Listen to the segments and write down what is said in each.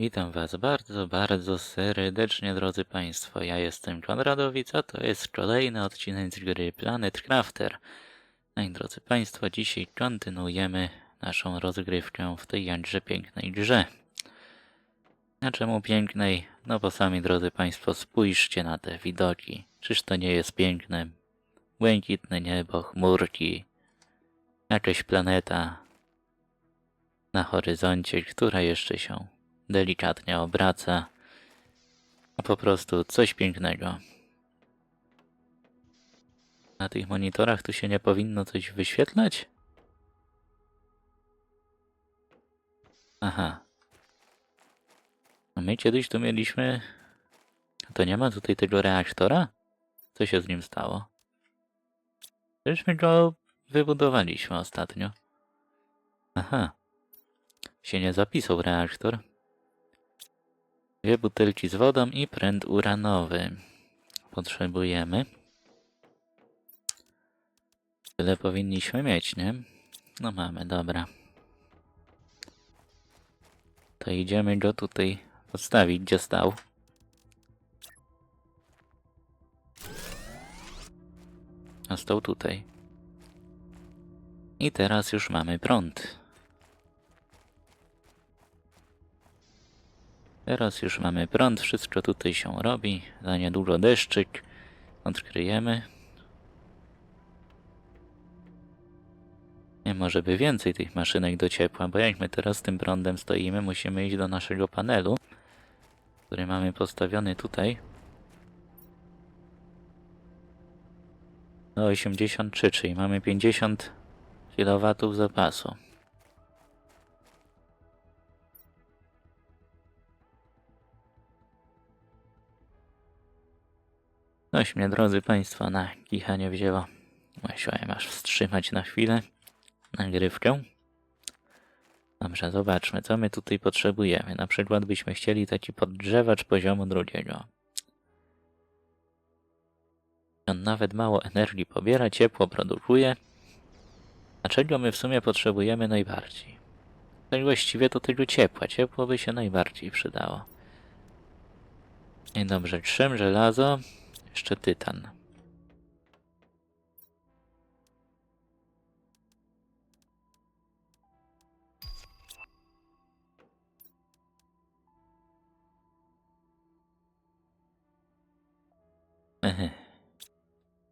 Witam Was bardzo, bardzo serdecznie, drodzy Państwo. Ja jestem Konradowic, a to jest kolejny odcinek z gry Planet Crafter. No i drodzy Państwo, dzisiaj kontynuujemy naszą rozgrywkę w tej jakże pięknej grze. A czemu pięknej? No bo sami, drodzy Państwo, spójrzcie na te widoki. Czyż to nie jest piękne? Błękitne niebo, chmurki, jakaś planeta na horyzoncie, która jeszcze się delikatnie obraca. Po prostu coś pięknego. Na tych monitorach tu się nie powinno coś wyświetlać? Aha. My kiedyś tu mieliśmy... To nie ma tutaj tego reaktora? Co się z nim stało? Przecież my go wybudowaliśmy ostatnio. Aha. Się nie zapisał reaktor. Dwie butelki z wodą i pręt uranowy. Potrzebujemy. Tyle powinniśmy mieć, nie? No mamy, dobra. To idziemy go tutaj postawić, gdzie stał. A stał tutaj. I teraz już mamy prąd. Teraz już mamy prąd, wszystko tutaj się robi. Za niedługo deszczyk. Odkryjemy. Nie może by więcej tych maszynek do ciepła, bo jak my teraz z tym prądem stoimy, musimy iść do naszego panelu, który mamy postawiony tutaj. Do 83, czyli mamy 50 kW zapasu. Coś mnie, drodzy Państwo, na kichanie wzięło. Musiałem aż wstrzymać na chwilę nagrywkę. Dobrze, zobaczmy, co my tutaj potrzebujemy. Na przykład byśmy chcieli taki podgrzewacz poziomu drugiego. On nawet mało energii pobiera, ciepło produkuje. A czego my w sumie potrzebujemy najbardziej? Tak właściwie to tego ciepła. Ciepło by się najbardziej przydało. I dobrze, trzem żelazo, jeszcze tytan.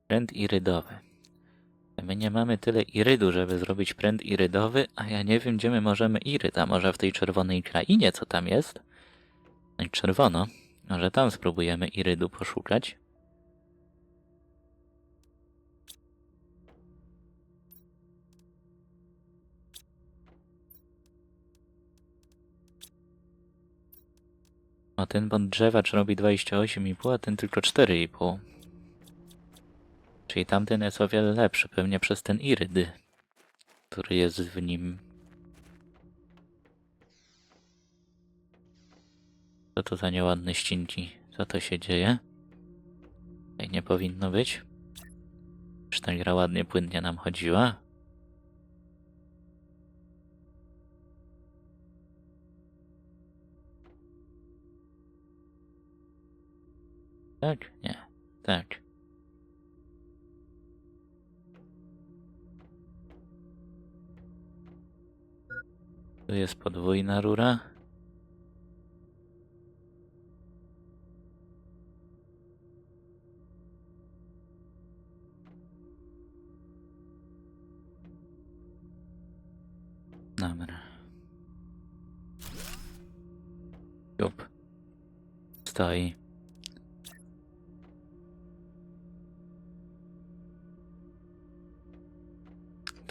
Pręd irydowy. My nie mamy tyle irydu, żeby zrobić pręd irydowy, a ja nie wiem, gdzie my możemy iryd. A może w tej czerwonej krainie, co tam jest? No czerwono. Może tam spróbujemy irydu poszukać. A ten podgrzewacz robi 28,5, a ten tylko 4,5. Czyli tamten jest o wiele lepszy, pewnie przez ten iryd, który jest w nim. Co to za nieładne ścinki? Co to się dzieje? Tutaj nie powinno być. Już ta gra ładnie, płynnie nam chodziła. Tak? Nie. Tak. Tu jest podwójna rura. Dobra. Jup. Stoi.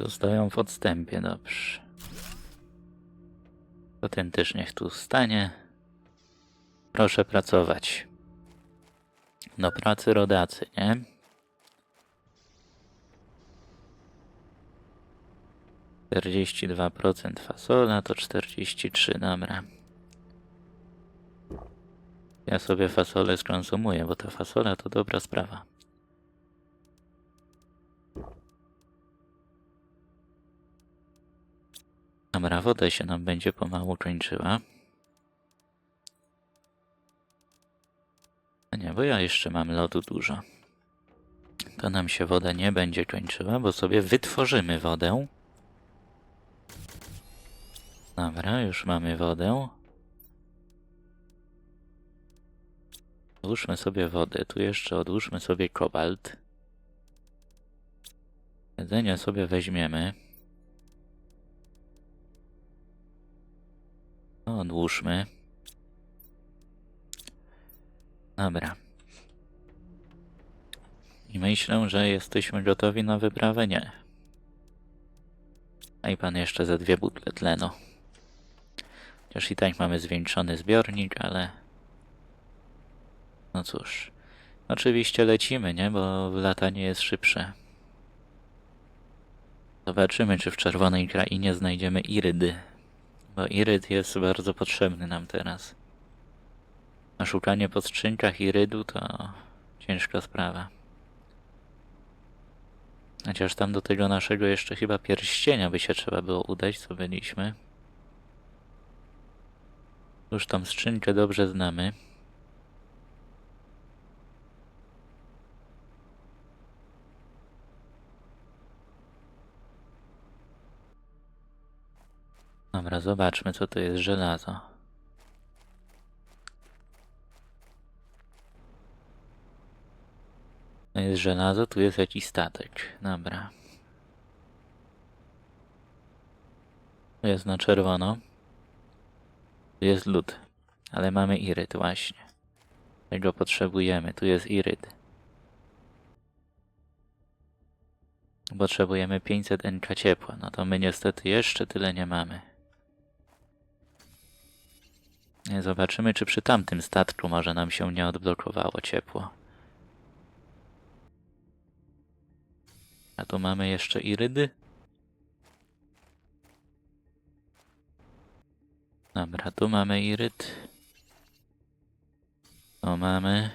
Tu stoją w odstępie, dobrze. To ten też niech tu stanie. Proszę pracować. Do pracy rodacy, nie? Czterdzieści dwa procent fasola to czterdzieści trzy, dobra. Ja sobie fasolę skonsumuję, bo ta fasola to dobra sprawa. Dobra, woda się nam będzie pomału kończyła. A nie, bo ja jeszcze mam lodu dużo. To nam się woda nie będzie kończyła, bo sobie wytworzymy wodę. Dobra, już mamy wodę. Odłóżmy sobie wodę. Tu jeszcze odłóżmy sobie kobalt. Jedzenie sobie weźmiemy. To odłóżmy. Dobra. I myślę, że jesteśmy gotowi na wyprawę? Nie. A i pan jeszcze ze dwie butle tlenu. Chociaż i tak mamy zwiększony zbiornik, ale... No cóż. Oczywiście lecimy, nie? Bo latanie jest szybsze. Zobaczymy, czy w czerwonej krainie znajdziemy irydy. Bo iryd jest bardzo potrzebny nam teraz. A szukanie po skrzynkach irydu to ciężka sprawa. Chociaż tam do tego naszego jeszcze chyba pierścienia by się trzeba było udać, co byliśmy. Już tą skrzynkę dobrze znamy. Dobra, zobaczmy co to jest żelazo. To jest żelazo, tu jest jakiś statek. Dobra. Tu jest na czerwono. Tu jest lód. Ale mamy iryt właśnie. Tego potrzebujemy. Tu jest iryt. Potrzebujemy 500 NK ciepła. No to my niestety jeszcze tyle nie mamy. Zobaczymy, czy przy tamtym statku może nam się nie odblokowało ciepło. A tu mamy jeszcze irydy. Dobra, tu mamy iryd. Tu mamy.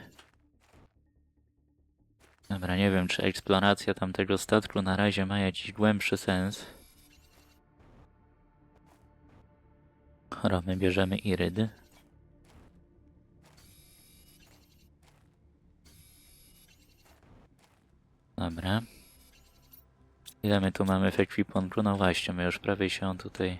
Dobra, nie wiem, czy eksploracja tamtego statku na razie ma jakiś głębszy sens. Dobra, my bierzemy irydy. Dobra. Ile my tu mamy w ekwipunku? No właśnie, my już prawie się tutaj...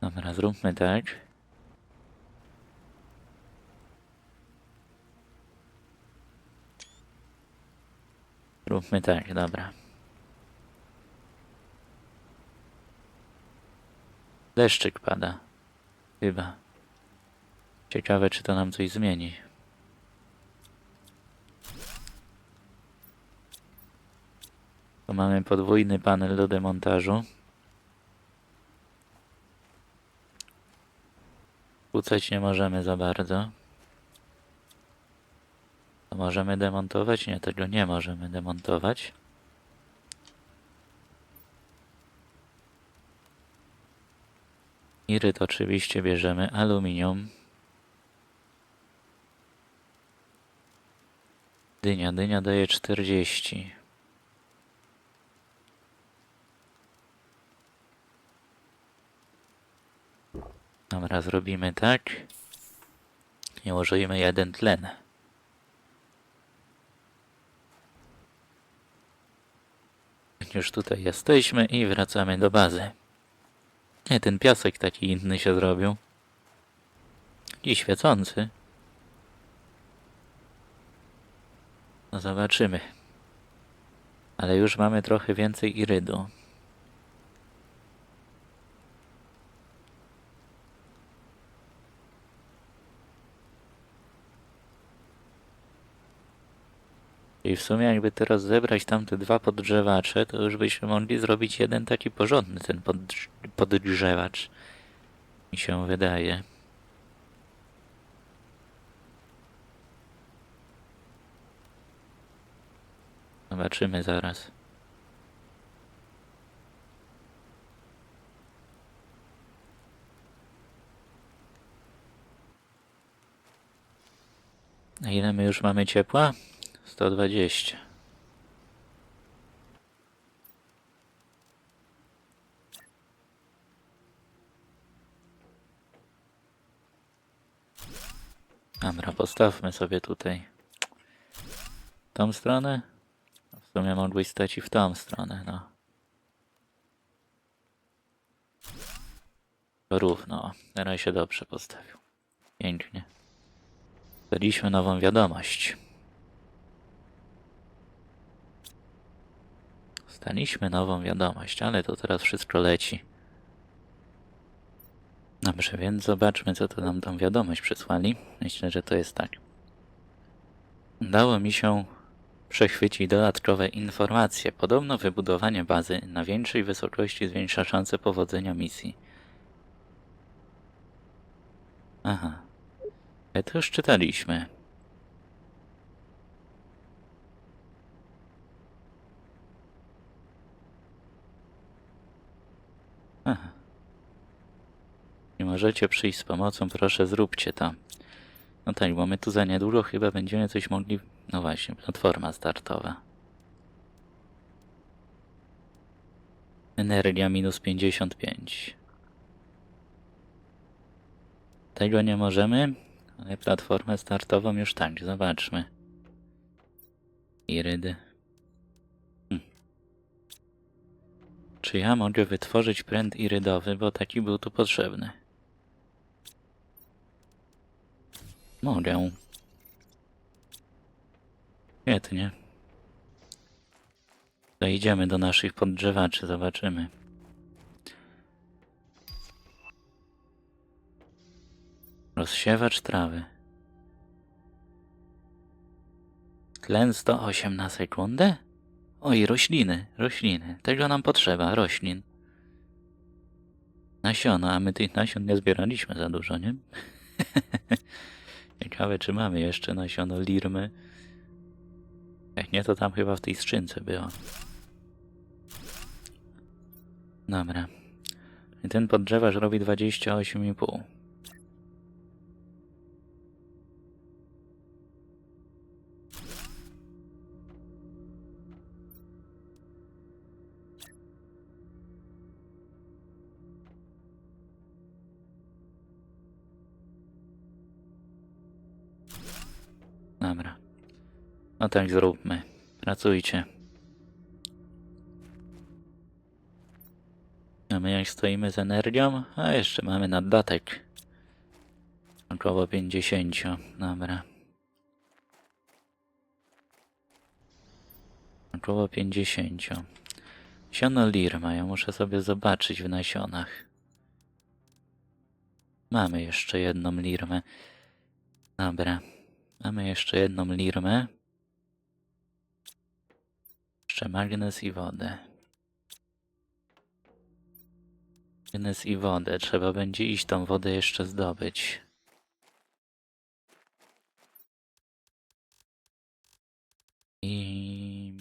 Dobra, zróbmy tak. Zróbmy tak, dobra. Deszczyk pada. Chyba. Ciekawe, czy to nam coś zmieni. Tu mamy podwójny panel do demontażu. Kłócać nie możemy za bardzo. To możemy demontować? Nie, tego nie możemy demontować. Iryt oczywiście bierzemy aluminium. Dynia, dynia daje 40. Dobra, zrobimy tak. I użyjmy jeden tlen. Już tutaj jesteśmy i wracamy do bazy. Nie, ten piasek taki inny się zrobił. I świecący. No zobaczymy. Ale już mamy trochę więcej irydu. I w sumie jakby teraz zebrać tamte dwa podgrzewacze, to już byśmy mogli zrobić jeden taki porządny, ten poddrz podgrzewacz. Mi się wydaje. Zobaczymy zaraz. A ile my już mamy ciepła? Sto dwadzieścia. Dobra, postawmy sobie tutaj w tą stronę. W sumie mogłeś stać i w tą stronę, no. Równo, teraz się dobrze postawił. Pięknie. Daliśmy nową wiadomość. Staliśmy nową wiadomość, ale to teraz wszystko leci. Dobrze, więc zobaczmy, co to nam tą wiadomość przysłali. Myślę, że to jest tak. Udało mi się przechwycić dodatkowe informacje. Podobno wybudowanie bazy na większej wysokości zwiększa szanse powodzenia misji. Aha. Ale to już czytaliśmy. Aha. Nie możecie przyjść z pomocą, proszę zróbcie to. No tak, bo my tu za niedługo chyba będziemy coś mogli... No właśnie, platforma startowa. Energia minus 55. Tego nie możemy, ale platformę startową już tak, zobaczmy. Irydy. Hm. Czy ja mogę wytworzyć pręt irydowy, bo taki był tu potrzebny? Mogę. Świetnie. To idziemy do naszych podgrzewaczy, zobaczymy. Rozsiewacz trawy. Tlen 108 na sekundę? Oj, rośliny, rośliny. Tego nam potrzeba, roślin. Nasiona, a my tych nasion nie zbieraliśmy za dużo, nie? Ciekawe, czy mamy jeszcze nasiono lirmy. Jak nie, to tam chyba w tej skrzynce było. Dobra. I ten podgrzewasz robi 28,5. No tak zróbmy. Pracujcie. A my jak stoimy z energią? A jeszcze mamy naddatek. Około 50. Dobra. Około 50. Siono lirma, ja muszę sobie zobaczyć w nasionach. Mamy jeszcze jedną lirmę. Dobra. Mamy jeszcze jedną lirmę. Jeszcze magnes i wodę. Magnes i wodę. Trzeba będzie iść tą wodę jeszcze zdobyć. I...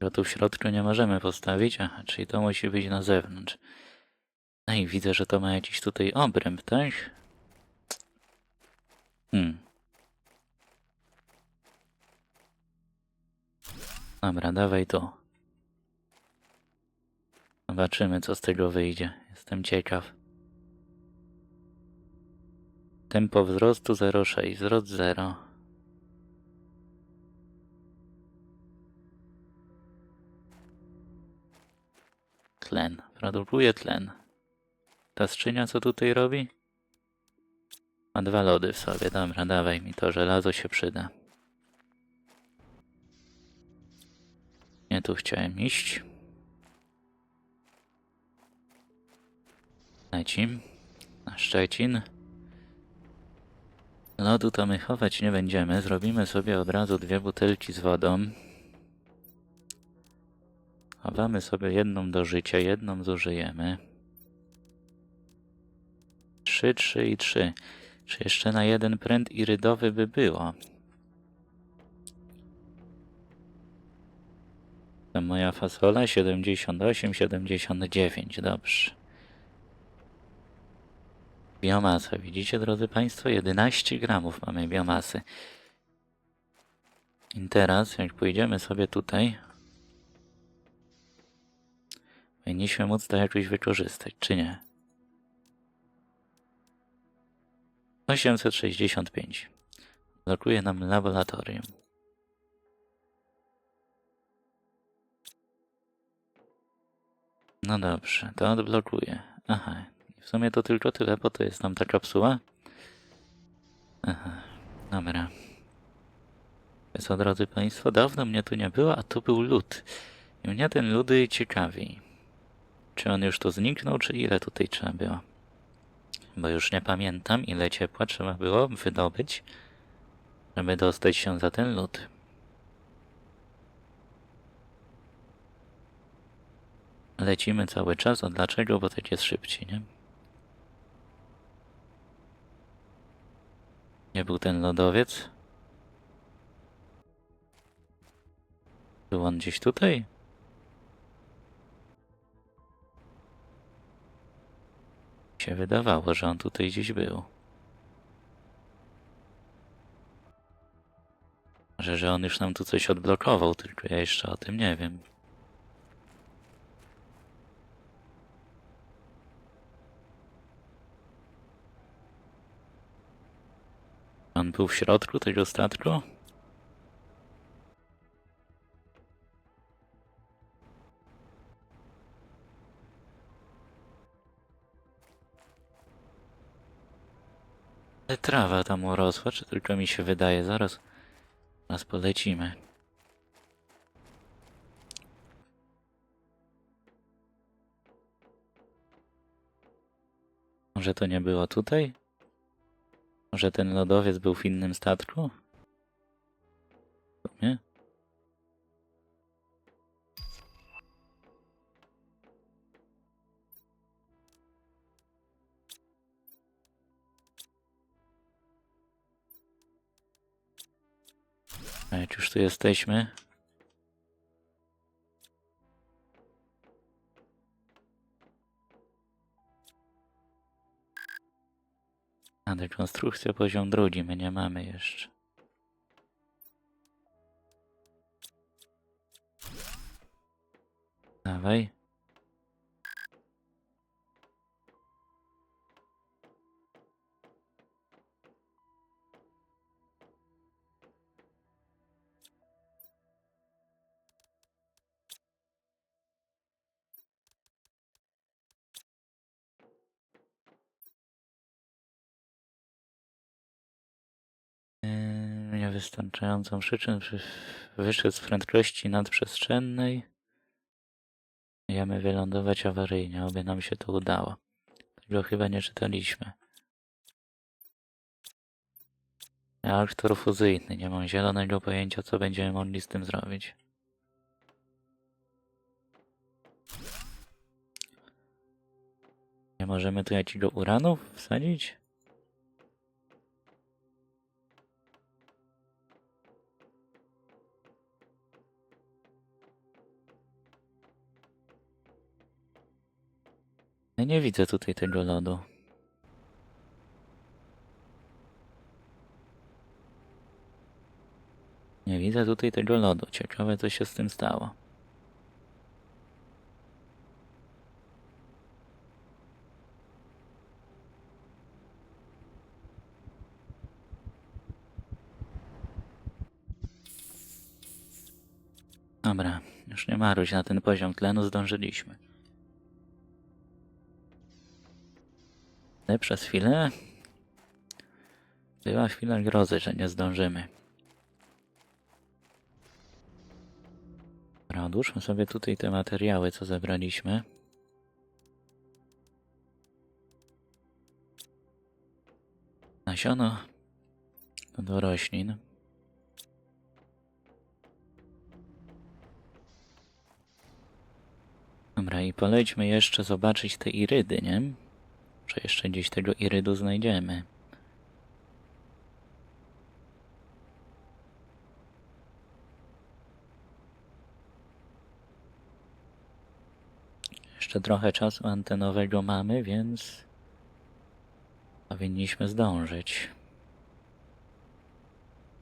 Go tu w środku nie możemy postawić. Aha, czyli to musi być na zewnątrz. No i widzę, że to ma jakiś tutaj obręb, tak? Hmm. Dobra, dawaj to. Zobaczymy, co z tego wyjdzie. Jestem ciekaw. Tempo wzrostu 0,6, wzrost 0. Tlen. Produkuje tlen. Ta skrzynia co tutaj robi? Ma dwa lody w sobie. Dobra, dawaj mi to, żelazo się przyda. Nie tu chciałem iść. Lecim. Na Szczecin. Lodu to my chować nie będziemy. Zrobimy sobie od razu dwie butelki z wodą. Chowamy sobie jedną do życia, jedną zużyjemy. Trzy, trzy i trzy. Czy jeszcze na jeden pręt irydowy by było? To moja fasola 78, 79. Dobrze. Biomasa. Widzicie, drodzy Państwo? 11 gramów mamy biomasy. I teraz, jak pójdziemy sobie tutaj, powinniśmy móc to jakoś wykorzystać, czy nie? 865. Blokuje nam laboratorium. No dobrze, to odblokuję. Aha, w sumie to tylko tyle, bo to jest nam ta kapsuła. Aha, dobra. Co, drodzy Państwo, dawno mnie tu nie było, a tu był lód. I mnie ten ludy ciekawi. Czy on już tu zniknął, czy ile tutaj trzeba było? Bo już nie pamiętam, ile ciepła trzeba było wydobyć, żeby dostać się za ten lód. Lecimy cały czas, a dlaczego? Bo tak jest szybciej, nie? Nie był ten lodowiec? Był on gdzieś tutaj? się wydawało, że on tutaj gdzieś był. Że, że on już nam tu coś odblokował, tylko ja jeszcze o tym nie wiem. On był w środku tego statku? Ale trawa tam urosła, czy tylko mi się wydaje? Zaraz, zaraz polecimy. Może to nie było tutaj? Może ten lodowiec był w innym statku? Sumie? A jak już tu jesteśmy. A dekonstrukcja poziom drugi my nie mamy jeszcze. Dawaj. Niewystarczającą przyczyn przy- wyszedł z prędkości nadprzestrzennej. Jamy wylądować awaryjnie, oby nam się to udało. Tego chyba nie czytaliśmy. Reaktor fuzyjny. Nie mam zielonego pojęcia, co będziemy mogli z tym zrobić. Nie możemy tu jakiego uranu wsadzić? Ja nie widzę tutaj tego lodu. Nie widzę tutaj tego lodu. Ciekawe, co się z tym stało. Dobra, już nie maruć na ten poziom tlenu, zdążyliśmy. Przez chwilę była chwila grozy, że nie zdążymy. Dobra, odłóżmy sobie tutaj te materiały, co zebraliśmy. Nasiono do roślin. Dobra, i polećmy jeszcze zobaczyć te irydy, nie? Czy jeszcze gdzieś tego irydu znajdziemy? Jeszcze trochę czasu antenowego mamy, więc powinniśmy zdążyć.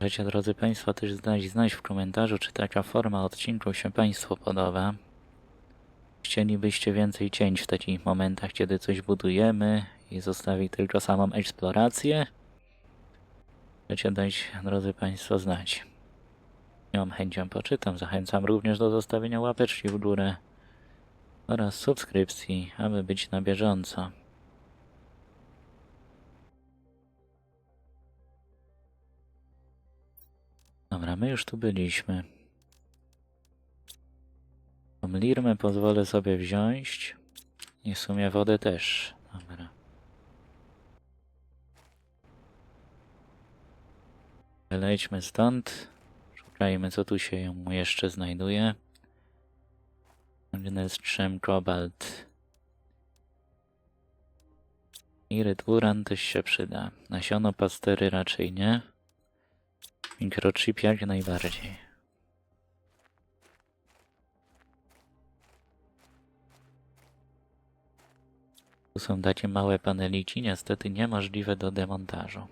Możecie, drodzy Państwo, też znać, znać w komentarzu, czy taka forma odcinku się Państwu podoba. Chcielibyście więcej cięć w takich momentach, kiedy coś budujemy i zostawi tylko samą eksplorację? Chcecie dać, drodzy Państwo, znać. Miałam chęcią poczytam. Zachęcam również do zostawienia łapeczki w górę oraz subskrypcji, aby być na bieżąco. Dobra, my już tu byliśmy. Lirmę pozwolę sobie wziąć. I w sumie wodę też. Dobra. Wylejdźmy stąd. Szukajmy, co tu się jeszcze znajduje. Magnes, trzem, kobalt. Iryt, uran też się przyda. Nasiono pastery raczej nie. Mikrochip jak najbardziej. Tu są takie małe paneliki, niestety niemożliwe do demontażu.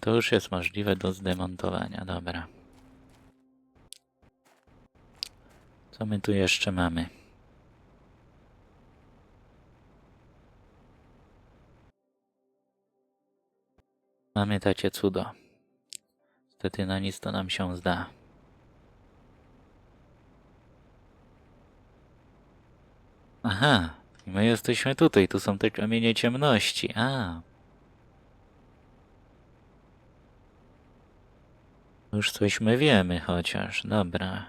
To już jest możliwe do zdemontowania, dobra. Co my tu jeszcze mamy? Mamy takie cudo. Niestety na nic to nam się zda. Aha, my jesteśmy tutaj, tu są te kamienie ciemności. A. Już coś my wiemy chociaż, dobra.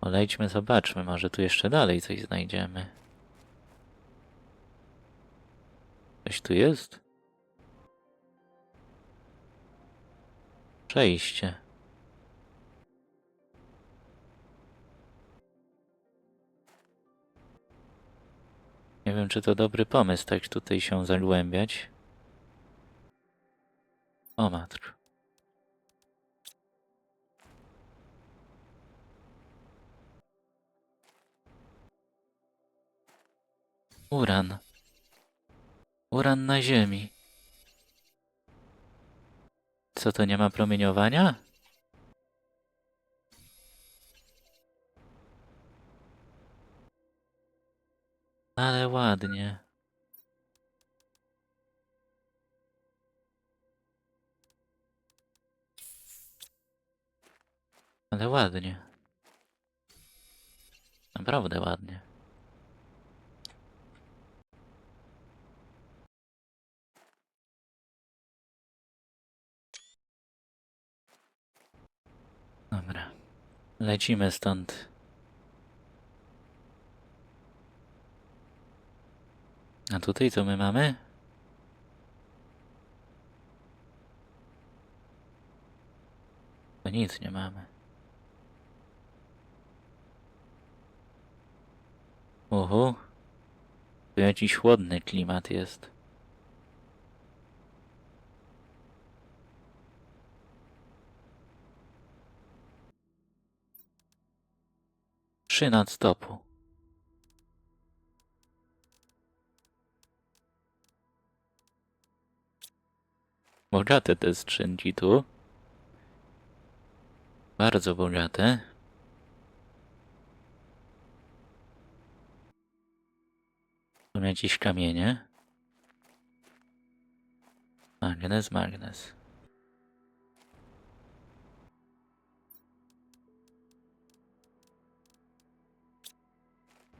Olejdźmy, zobaczmy, może tu jeszcze dalej coś znajdziemy. Coś tu jest? Przejście. Wiem, czy to dobry pomysł, tak tutaj się zagłębiać. O matko. Uran. Uran na Ziemi. Co to nie ma promieniowania? Ale ładnie. Ale ładnie. Naprawdę ładnie. Dobra. Lecimy stąd. A tutaj co my mamy? To nic nie mamy. Oho. Tu jakiś chłodny klimat jest. Trzy nad stopu. Bogate te skrzynki tu. Bardzo bogate. Tu jakieś kamienie. Magnes, magnes.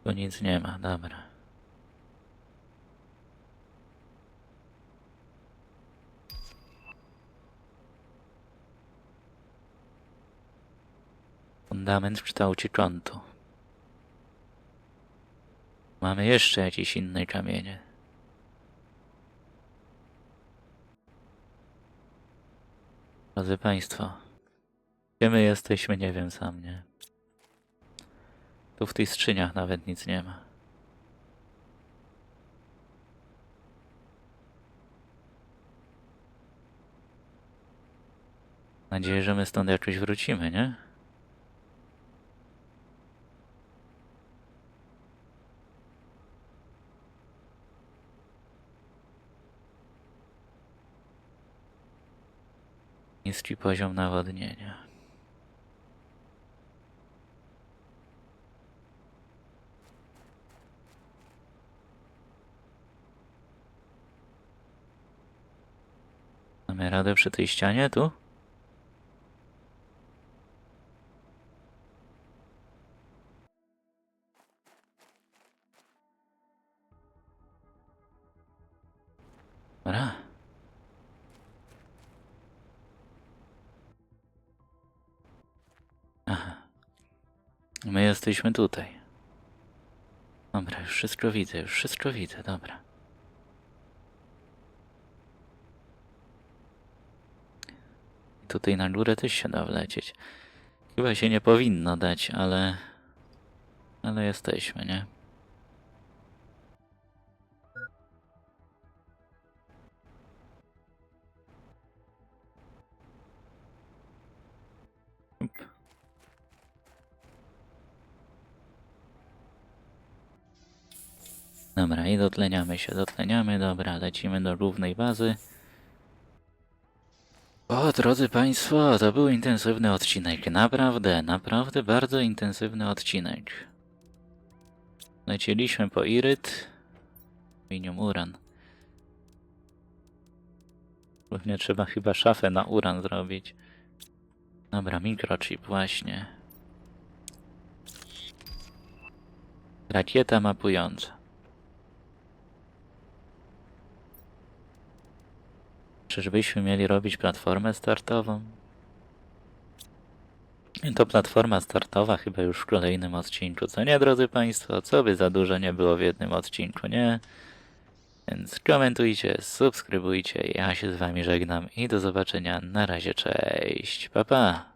Tu nic nie ma, dobra. Fundament w kształcie kątu. Mamy jeszcze jakieś inne kamienie. Drodzy Państwo, gdzie my jesteśmy, nie wiem sam, nie? Tu w tych skrzyniach nawet nic nie ma. Mam nadzieję, że my stąd jakoś wrócimy, nie? niski poziom nawodnienia. Mamy radę przy tej ścianie tu? Dobra. My jesteśmy tutaj. Dobra, już wszystko widzę, już wszystko widzę, dobra. Tutaj na górę też się da wlecieć. Chyba się nie powinno dać, ale... Ale jesteśmy, nie? Dobra, i dotleniamy się, dotleniamy, dobra, lecimy do głównej bazy. O, drodzy Państwo, to był intensywny odcinek. Naprawdę, naprawdę bardzo intensywny odcinek. Lecieliśmy po Iryt. Minium Uran. Głównie trzeba chyba szafę na uran zrobić. Dobra, mikrochip właśnie. Rakieta mapująca. Czyżbyśmy mieli robić platformę startową? I To platforma startowa chyba już w kolejnym odcinku, co nie, drodzy Państwo? Co by za dużo nie było w jednym odcinku, nie? Więc komentujcie, subskrybujcie, ja się z Wami żegnam i do zobaczenia. Na razie, cześć, pa pa!